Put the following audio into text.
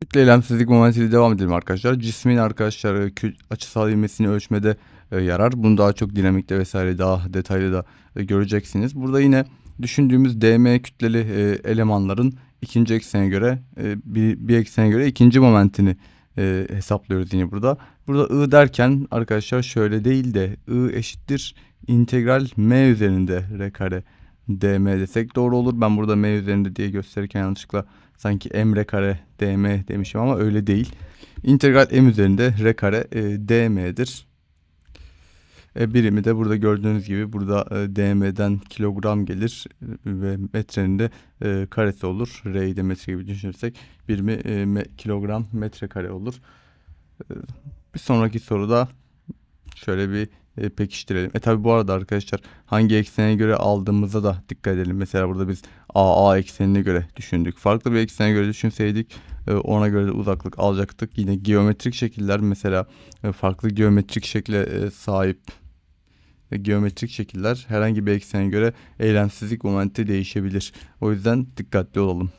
Kütle eylemsizlik momentiyle devam edelim arkadaşlar. Cismin arkadaşlar açısal ivmesini ölçmede e, yarar. Bunu daha çok dinamikte vesaire daha detaylı da e, göreceksiniz. Burada yine düşündüğümüz DM kütleli e, elemanların ikinci eksene göre e, bir, bir eksene göre ikinci momentini e, hesaplıyoruz yine burada. Burada I derken arkadaşlar şöyle değil de I eşittir integral M üzerinde R kare DM desek doğru olur. Ben burada M üzerinde diye gösterirken yanlışlıkla sanki M R kare DM demişim ama öyle değil. İntegral M üzerinde R kare e, DM'dir. E, birimi de burada gördüğünüz gibi burada e, DM'den kilogram gelir e, ve metrenin de e, karesi olur. R'yi de metre gibi düşünürsek birimi e, me- kilogram metre kare olur. E, bir sonraki soruda şöyle bir e, pekiştirelim. E tabi bu arada arkadaşlar hangi eksene göre aldığımıza da dikkat edelim. Mesela burada biz AA eksenine göre düşündük. Farklı bir eksene göre düşünseydik e, ona göre de uzaklık alacaktık. Yine geometrik şekiller mesela e, farklı geometrik şekle sahip geometrik şekiller herhangi bir eksene göre eylemsizlik momenti değişebilir. O yüzden dikkatli olalım.